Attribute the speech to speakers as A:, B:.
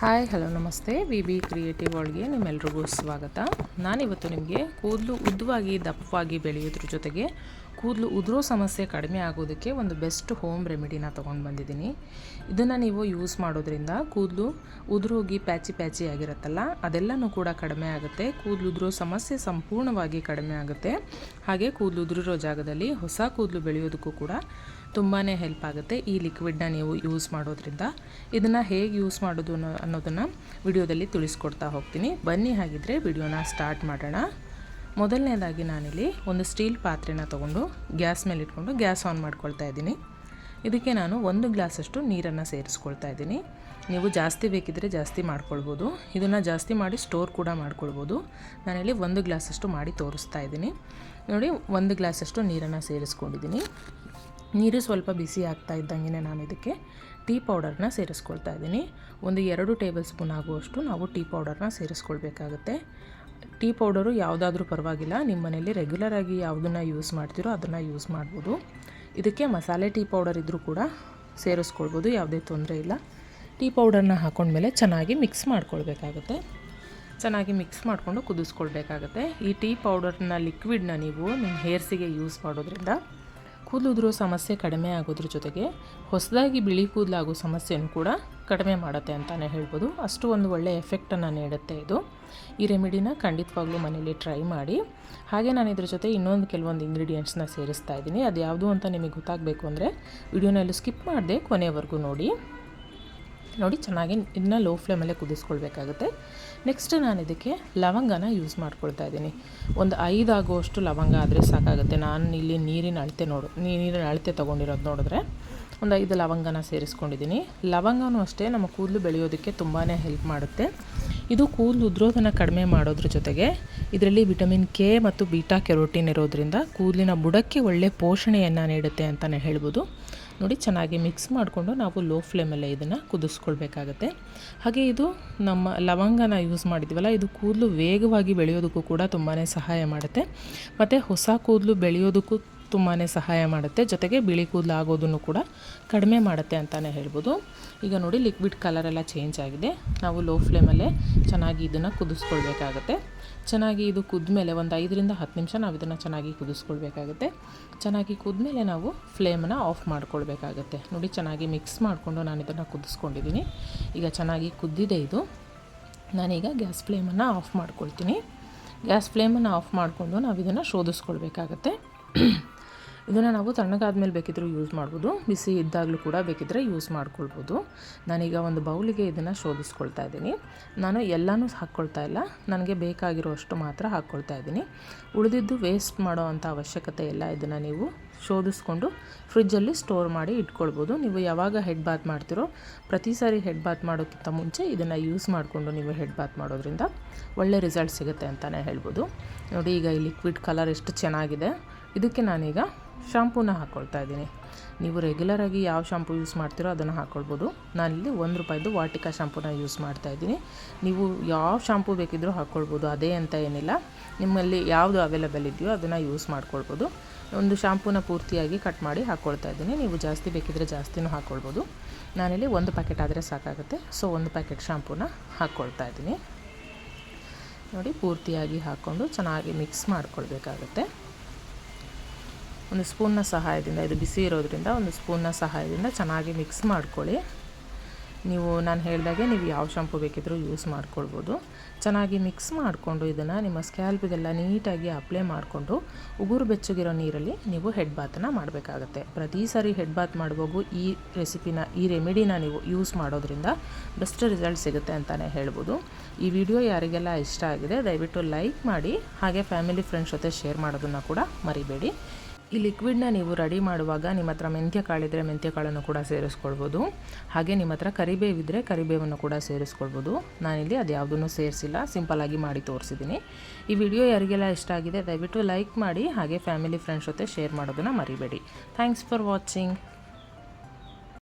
A: Hi, hello, ನಮಸ್ತೆ. V B creative ವರ್ಲ್ಡ್ಗೆ ನಿಮ್ಮೆಲ್ರಿಗೂ ಸ್ವಾಗತ. ನಾನಿವತ್ತು ನಿಮಗೆ ಕೂದಲು ಉದ್ದವಾಗಿ, ದಪ್ಪವಾಗಿ ಬೆಳೆಯೋದ್ರ ಜೊತೆಗೆ ಕೂದಲು ಉದುರೋ ಸಮಸ್ಯೆ ಕಡಿಮೆ ಆಗೋದಕ್ಕೆ ಒಂದು ಬೆಸ್ಟ್ ಹೋಮ್ ರೆಮಿಡಿನ ತೊಗೊಂಡು ಬಂದಿದ್ದೀನಿ. ಇದನ್ನು ನೀವು ಯೂಸ್ ಮಾಡೋದ್ರಿಂದ ಕೂದಲು ಉದುರೋಗಿ ಪ್ಯಾಚಿ ಪ್ಯಾಚಿ ಆಗಿರುತ್ತಲ್ಲ, ಅದೆಲ್ಲನೂ ಕೂಡ ಕಡಿಮೆ ಆಗುತ್ತೆ. ಕೂದಲು ಉದುರೋ ಸಮಸ್ಯೆ ಸಂಪೂರ್ಣವಾಗಿ ಕಡಿಮೆ ಆಗುತ್ತೆ. ಹಾಗೆ ಕೂದಲು ಉದುರಿರೋ ಜಾಗದಲ್ಲಿ ಹೊಸ ಕೂದಲು ಬೆಳೆಯೋದಕ್ಕೂ ಕೂಡ ತುಂಬಾ ಹೆಲ್ಪ್ ಆಗುತ್ತೆ ಈ ಲಿಕ್ವಿಡ್ನ ನೀವು ಯೂಸ್ ಮಾಡೋದ್ರಿಂದ. ಇದನ್ನು ಹೇಗೆ ಯೂಸ್ ಮಾಡೋದು ಅನ್ನೋ ಅನ್ನೋದನ್ನು ವಿಡಿಯೋದಲ್ಲಿ ತಿಳಿಸ್ಕೊಡ್ತಾ ಹೋಗ್ತೀನಿ. ಬನ್ನಿ ಹಾಗಿದ್ರೆ ವಿಡಿಯೋನ ಸ್ಟಾರ್ಟ್ ಮಾಡೋಣ. ಮೊದಲನೇದಾಗಿ ನಾನಿಲ್ಲಿ ಒಂದು ಸ್ಟೀಲ್ ಪಾತ್ರೆನ ತೊಗೊಂಡು ಗ್ಯಾಸ್ ಮೇಲೆ ಇಟ್ಕೊಂಡು ಗ್ಯಾಸ್ ಆನ್ ಮಾಡ್ಕೊಳ್ತಾ ಇದ್ದೀನಿ. ಇದಕ್ಕೆ ನಾನು ಒಂದು ಗ್ಲಾಸಷ್ಟು ನೀರನ್ನು ಸೇರಿಸ್ಕೊಳ್ತಾ ಇದ್ದೀನಿ. ನೀವು ಜಾಸ್ತಿ ಬೇಕಿದ್ದರೆ ಜಾಸ್ತಿ ಮಾಡ್ಕೊಳ್ಬೋದು. ಇದನ್ನು ಜಾಸ್ತಿ ಮಾಡಿ ಸ್ಟೋರ್ ಕೂಡ ಮಾಡ್ಕೊಳ್ಬೋದು. ನಾನಿಲ್ಲಿ ಒಂದು ಗ್ಲಾಸಷ್ಟು ಮಾಡಿ ತೋರಿಸ್ತಾ ಇದ್ದೀನಿ. ನೋಡಿ, ಒಂದು ಗ್ಲಾಸಷ್ಟು ನೀರನ್ನು ಸೇರಿಸ್ಕೊಂಡಿದ್ದೀನಿ. ನೀರು ಸ್ವಲ್ಪ ಬಿಸಿ ಆಗ್ತಾ ಇದ್ದಂಗೆ ನಾನು ಇದಕ್ಕೆ ಟೀ ಪೌಡರ್ನ ಸೇರಿಸ್ಕೊಳ್ತಾ ಇದ್ದೀನಿ. ಒಂದು ಎರಡು ಟೇಬಲ್ ಸ್ಪೂನ್ ಆಗುವಷ್ಟು ನಾವು ಟೀ ಪೌಡರ್ನ ಸೇರಿಸ್ಕೊಳ್ಬೇಕಾಗತ್ತೆ. ಟೀ ಪೌಡರು ಯಾವುದಾದ್ರೂ ಪರವಾಗಿಲ್ಲ. ನಿಮ್ಮ ಮನೇಲಿ ರೆಗ್ಯುಲರಾಗಿ ಯಾವುದನ್ನು ಯೂಸ್ ಮಾಡ್ತೀರೋ ಅದನ್ನು ಯೂಸ್ ಮಾಡ್ಬೋದು. ಇದಕ್ಕೆ ಮಸಾಲೆ ಟೀ ಪೌಡರ್ ಇದ್ದರೂ ಕೂಡ ಸೇರಿಸ್ಕೊಳ್ಬೋದು, ಯಾವುದೇ ತೊಂದರೆ ಇಲ್ಲ. ಟೀ ಪೌಡರ್ನ ಹಾಕೊಂಡ್ಮೇಲೆ ಚೆನ್ನಾಗಿ ಮಿಕ್ಸ್ ಮಾಡ್ಕೊಳ್ಬೇಕಾಗುತ್ತೆ. ಚೆನ್ನಾಗಿ ಮಿಕ್ಸ್ ಮಾಡಿಕೊಂಡು ಕುದಿಸ್ಕೊಳ್ಬೇಕಾಗತ್ತೆ. ಈ ಟೀ ಪೌಡರ್ನ ಲಿಕ್ವಿಡ್ನ ನೀವು ನಿಮ್ಮ ಹೇರ್ಸಿಗೆ ಯೂಸ್ ಮಾಡೋದ್ರಿಂದ ಕೂದಲು ಉದುರೋ ಸಮಸ್ಯೆ ಕಡಿಮೆ ಆಗೋದ್ರ ಜೊತೆಗೆ ಹೊಸದಾಗಿ ಬಿಳಿ ಕೂದಲಾಗೋ ಸಮಸ್ಯೆಯನ್ನು ಕೂಡ ಕಡಿಮೆ ಮಾಡುತ್ತೆ ಅಂತಲೇ ಹೇಳ್ಬೋದು. ಅಷ್ಟು ಒಂದು ಒಳ್ಳೆಯ ಎಫೆಕ್ಟನ್ನು ನೀಡುತ್ತೆ ಇದು. ಈ ರೆಮಿಡಿನ ಖಂಡಿತವಾಗ್ಲೂ ಮನೇಲಿ ಟ್ರೈ ಮಾಡಿ. ಹಾಗೆ ನಾನು ಇದ್ರ ಜೊತೆ ಇನ್ನೊಂದು ಕೆಲವೊಂದು ಇಂಗ್ರೀಡಿಯೆಂಟ್ಸ್ನ ಸೇರಿಸ್ತಾ ಇದ್ದೀನಿ. ಅದು ಯಾವುದು ಅಂತ ನಿಮಗೆ ಗೊತ್ತಾಗಬೇಕು ಅಂದರೆ ವಿಡಿಯೋನಲ್ಲಿ ಸ್ಕಿಪ್ ಮಾಡದೆ ಕೊನೆವರೆಗೂ ನೋಡಿ. ನೋಡಿ, ಚೆನ್ನಾಗಿ ಇದನ್ನ ಲೋ ಫ್ಲೇಮಲ್ಲೇ ಕುದಿಸ್ಕೊಳ್ಬೇಕಾಗುತ್ತೆ. ನೆಕ್ಸ್ಟ್ ನಾನು ಇದಕ್ಕೆ ಲವಂಗನ ಯೂಸ್ ಮಾಡ್ಕೊಳ್ತಾ ಇದ್ದೀನಿ. ಒಂದು ಐದು ಆಗುವಷ್ಟು ಲವಂಗ ಆದರೆ ಸಾಕಾಗುತ್ತೆ. ನಾನು ಇಲ್ಲಿ ನೀರಿನ ಅಳತೆ ನೋಡು ನೀರಿನ ಅಳತೆ ತೊಗೊಂಡಿರೋದು ನೋಡಿದ್ರೆ ಒಂದು ಐದು ಲವಂಗನ ಸೇರಿಸ್ಕೊಂಡಿದ್ದೀನಿ. ಲವಂಗನೂ ಅಷ್ಟೇ ನಮ್ಮ ಕೂದಲು ಬೆಳೆಯೋದಕ್ಕೆ ತುಂಬಾ ಹೆಲ್ಪ್ ಮಾಡುತ್ತೆ. ಇದು ಕೂದಲು ಉದ್ರೋದನ್ನು ಕಡಿಮೆ ಮಾಡೋದ್ರ ಜೊತೆಗೆ ಇದರಲ್ಲಿ ವಿಟಮಿನ್ ಕೆ ಮತ್ತು ಬೀಟಾ ಕೆರೋಟಿನ್ ಇರೋದ್ರಿಂದ ಕೂದಲಿನ ಬುಡಕ್ಕೆ ಒಳ್ಳೆ ಪೋಷಣೆಯನ್ನು ನೀಡುತ್ತೆ ಅಂತಲೇ ಹೇಳ್ಬೋದು. ನೋಡಿ ಚೆನ್ನಾಗಿ ಮಿಕ್ಸ್ ಮಾಡಿಕೊಂಡು ನಾವು ಲೋ ಫ್ಲೇಮಲ್ಲೇ ಇದನ್ನು ಕುದಿಸ್ಕೊಳ್ಬೇಕಾಗತ್ತೆ. ಹಾಗೆ ಇದು ನಮ್ಮ ಲವಂಗನ ಯೂಸ್ ಮಾಡಿದ್ವಲ್ಲ ಇದು ಕೂದಲು ವೇಗವಾಗಿ ಬೆಳೆಯೋದಕ್ಕೂ ಕೂಡ ತುಂಬಾ ಸಹಾಯ ಮಾಡುತ್ತೆ. ಮತ್ತು ಹೊಸ ಕೂದಲು ಬೆಳೆಯೋದಕ್ಕೂ ತುಂಬಾ ಸಹಾಯ ಮಾಡುತ್ತೆ. ಜೊತೆಗೆ ಬಿಳಿ ಕೂದಲು ಆಗೋದನ್ನು ಕೂಡ ಕಡಿಮೆ ಮಾಡುತ್ತೆ ಅಂತಲೇ ಹೇಳ್ಬೋದು. ಈಗ ನೋಡಿ ಲಿಕ್ವಿಡ್ ಕಲರೆಲ್ಲ ಚೇಂಜ್ ಆಗಿದೆ. ನಾವು ಲೋ ಫ್ಲೇಮಲ್ಲೇ ಚೆನ್ನಾಗಿ ಇದನ್ನು ಕುದಿಸ್ಕೊಳ್ಬೇಕಾಗತ್ತೆ. ಚೆನ್ನಾಗಿ ಇದು ಕುದ್ಮೇಲೆ ಒಂದು ಐದರಿಂದ ಹತ್ತು ನಿಮಿಷ ನಾವು ಇದನ್ನು ಚೆನ್ನಾಗಿ ಕುದಿಸ್ಕೊಳ್ಬೇಕಾಗುತ್ತೆ. ಚೆನ್ನಾಗಿ ಕುದ್ಮೇಲೆ ನಾವು ಫ್ಲೇಮನ್ನು ಆಫ್ ಮಾಡ್ಕೊಳ್ಬೇಕಾಗತ್ತೆ. ನೋಡಿ, ಚೆನ್ನಾಗಿ ಮಿಕ್ಸ್ ಮಾಡಿಕೊಂಡು ನಾನು ಇದನ್ನು ಕುದಿಸ್ಕೊಂಡಿದ್ದೀನಿ ಈಗ ಚೆನ್ನಾಗಿ ಕುದ್ದಿದೆ ಇದು. ನಾನೀಗ ಗ್ಯಾಸ್ ಫ್ಲೇಮನ್ನು ಆಫ್ ಮಾಡ್ಕೊಳ್ತೀನಿ. ಗ್ಯಾಸ್ ಫ್ಲೇಮನ್ನು ಆಫ್ ಮಾಡಿಕೊಂಡು ನಾವು ಇದನ್ನು ಶೋಧಿಸ್ಕೊಳ್ಬೇಕಾಗತ್ತೆ. ಇದನ್ನು ನಾವು ತಣ್ಣಗಾದ್ಮೇಲೆ ಬೇಕಿದ್ದರೂ ಯೂಸ್ ಮಾಡ್ಬೋದು. ಬಿಸಿ ಇದ್ದಾಗಲೂ ಕೂಡ ಬೇಕಿದ್ದರೆ ಯೂಸ್ ಮಾಡ್ಕೊಳ್ಬೋದು. ನಾನೀಗ ಒಂದು ಬೌಲಿಗೆ ಇದನ್ನು ಶೋಧಿಸ್ಕೊಳ್ತಾ ಇದ್ದೀನಿ. ನಾನು ಎಲ್ಲನೂ ಹಾಕ್ಕೊಳ್ತಾ ಇಲ್ಲ. ನನಗೆ ಬೇಕಾಗಿರೋ ಅಷ್ಟು ಮಾತ್ರ ಹಾಕ್ಕೊಳ್ತಾ ಇದ್ದೀನಿ. ಉಳಿದಿದ್ದು ವೇಸ್ಟ್ ಮಾಡೋ ಅಂಥ ಅವಶ್ಯಕತೆ ಇಲ್ಲ. ಇದನ್ನು ನೀವು ಶೋಧಿಸ್ಕೊಂಡು ಫ್ರಿಜ್ಜಲ್ಲಿ ಸ್ಟೋರ್ ಮಾಡಿ ಇಟ್ಕೊಳ್ಬೋದು. ನೀವು ಯಾವಾಗ ಹೆಡ್ ಬಾತ್ ಮಾಡ್ತಿರೋ, ಪ್ರತಿ ಸಾರಿ ಹೆಡ್ ಬಾತ್ ಮಾಡೋಕ್ಕಿಂತ ಮುಂಚೆ ಇದನ್ನು ಯೂಸ್ ಮಾಡಿಕೊಂಡು ನೀವು ಹೆಡ್ ಬಾತ್ ಮಾಡೋದ್ರಿಂದ ಒಳ್ಳೆ ರಿಸಲ್ಟ್ ಸಿಗುತ್ತೆ ಅಂತಲೇ ಹೇಳ್ಬೋದು. ನೋಡಿ, ಈಗ ಈ ಲಿಕ್ವಿಡ್ ಕಲರ್ ಎಷ್ಟು ಚೆನ್ನಾಗಿದೆ. ಇದಕ್ಕೆ ನಾನೀಗ ಶಾಂಪೂನ ಹಾಕ್ಕೊಳ್ತಾ ಇದ್ದೀನಿ. ನೀವು ರೆಗ್ಯುಲರಾಗಿ ಯಾವ ಶಾಂಪೂ ಯೂಸ್ ಮಾಡ್ತೀರೋ ಅದನ್ನು ಹಾಕ್ಕೊಳ್ಬೋದು ನಾನಿಲ್ಲಿ ಒಂದು ರೂಪಾಯಿದು ವಾಟಿಕಾ ಶಾಂಪೂನ ಯೂಸ್ ಮಾಡ್ತಾ ಇದ್ದೀನಿ. ನೀವು ಯಾವ ಶಾಂಪೂ ಬೇಕಿದ್ದರೂ ಹಾಕ್ಕೊಳ್ಬೋದು ಅದೇ ಅಂತ ಏನಿಲ್ಲ. ನಿಮ್ಮಲ್ಲಿ ಯಾವುದು ಅವೈಲೇಬಲ್ ಇದೆಯೋ ಅದನ್ನು ಯೂಸ್ ಮಾಡ್ಕೊಳ್ಬೋದು. ಒಂದು ಶಾಂಪೂನ ಪೂರ್ತಿಯಾಗಿ ಕಟ್ ಮಾಡಿ ಹಾಕ್ಕೊಳ್ತಾ ಇದ್ದೀನಿ. ನೀವು ಜಾಸ್ತಿ ಬೇಕಿದ್ದರೆ ಜಾಸ್ತಿನೂ ಹಾಕ್ಕೊಳ್ಬೋದು ನಾನಿಲ್ಲಿ ಒಂದು ಪ್ಯಾಕೆಟ್ ಆದರೆ ಸಾಕಾಗುತ್ತೆ. ಸೊ ಒಂದು ಪ್ಯಾಕೆಟ್ ಶಾಂಪೂನ ಹಾಕ್ಕೊಳ್ತಾ ಇದ್ದೀನಿ. ನೋಡಿ, ಪೂರ್ತಿಯಾಗಿ ಹಾಕ್ಕೊಂಡು ಚೆನ್ನಾಗಿ ಮಿಕ್ಸ್ ಮಾಡ್ಕೊಳ್ಬೇಕಾಗತ್ತೆ. ಒಂದು ಸ್ಪೂನ್ನ ಸಹಾಯದಿಂದ, ಇದು ಬಿಸಿ ಇರೋದ್ರಿಂದ ಒಂದು ಸ್ಪೂನ್ನ ಸಹಾಯದಿಂದ ಚೆನ್ನಾಗಿ ಮಿಕ್ಸ್ ಮಾಡ್ಕೊಳ್ಳಿ. ನೀವು, ನಾನು ಹೇಳಿದಾಗೆ ನೀವು ಯಾವ ಶಾಂಪು ಬೇಕಿದ್ದರೂ ಯೂಸ್ ಮಾಡ್ಕೊಳ್ಬೋದು. ಚೆನ್ನಾಗಿ ಮಿಕ್ಸ್ ಮಾಡಿಕೊಂಡು ಇದನ್ನು ನಿಮ್ಮ ಸ್ಕ್ಯಾಲ್ಪಿಗೆಲ್ಲ ನೀಟಾಗಿ ಅಪ್ಲೈ ಮಾಡಿಕೊಂಡು ಉಗುರು ಬೆಚ್ಚಗಿರೋ ನೀರಲ್ಲಿ ನೀವು ಹೆಡ್ ಬಾತನ್ನು ಮಾಡಬೇಕಾಗತ್ತೆ. ಪ್ರತಿ ಸಾರಿ ಹೆಡ್ ಬಾತ್ ಮಾಡುವಾಗ ಈ ರೆಸಿಪಿನ ಈ ರೆಮಿಡಿನ ನೀವು ಯೂಸ್ ಮಾಡೋದ್ರಿಂದ ಬೆಸ್ಟ್ ರಿಸಲ್ಟ್ ಸಿಗುತ್ತೆ ಅಂತಲೇ ಹೇಳ್ಬೋದು. ಈ ವಿಡಿಯೋ ಯಾರಿಗೆಲ್ಲ ಇಷ್ಟ ಆಗಿದೆ, ದಯವಿಟ್ಟು ಲೈಕ್ ಮಾಡಿ, ಹಾಗೆ ಫ್ಯಾಮಿಲಿ ಫ್ರೆಂಡ್ಸ್ ಜೊತೆ ಶೇರ್ ಮಾಡೋದನ್ನು ಕೂಡ ಮರಿಬೇಡಿ. ಈ ಲಿಕ್ವಿಡ್ನ ನೀವು ರೆಡಿ ಮಾಡುವಾಗ ನಿಮ್ಮ ಹತ್ರ ಮೆಂತ್ಯ ಕಾಳಿದ್ರೆ ಮೆಂತ್ಯ ಕಾಳನ್ನು ಕೂಡ ಸೇರಿಸ್ಕೊಳ್ಬೋದು. ಹಾಗೆ ನಿಮ್ಮ ಹತ್ರ ಕರಿಬೇವಿದ್ದರೆ ಕರಿಬೇವನ್ನು ಕೂಡ ಸೇರಿಸ್ಕೊಳ್ಬೋದು. ನಾನಿಲ್ಲಿ ಅದು ಯಾವುದನ್ನು ಸೇರಿಸಿಲ್ಲ ಸಿಂಪಲ್ಲಾಗಿ ಮಾಡಿ ತೋರಿಸಿದ್ದೀನಿ ಈ ವಿಡಿಯೋ ಯಾರಿಗೆಲ್ಲ ಇಷ್ಟ ಆಗಿದೆ, ದಯವಿಟ್ಟು ಲೈಕ್ ಮಾಡಿ, ಹಾಗೆ ಫ್ಯಾಮಿಲಿ ಫ್ರೆಂಡ್ಸ್ ಜೊತೆ ಶೇರ್ ಮಾಡೋದನ್ನು ಮರಿಬೇಡಿ. Thanks for watching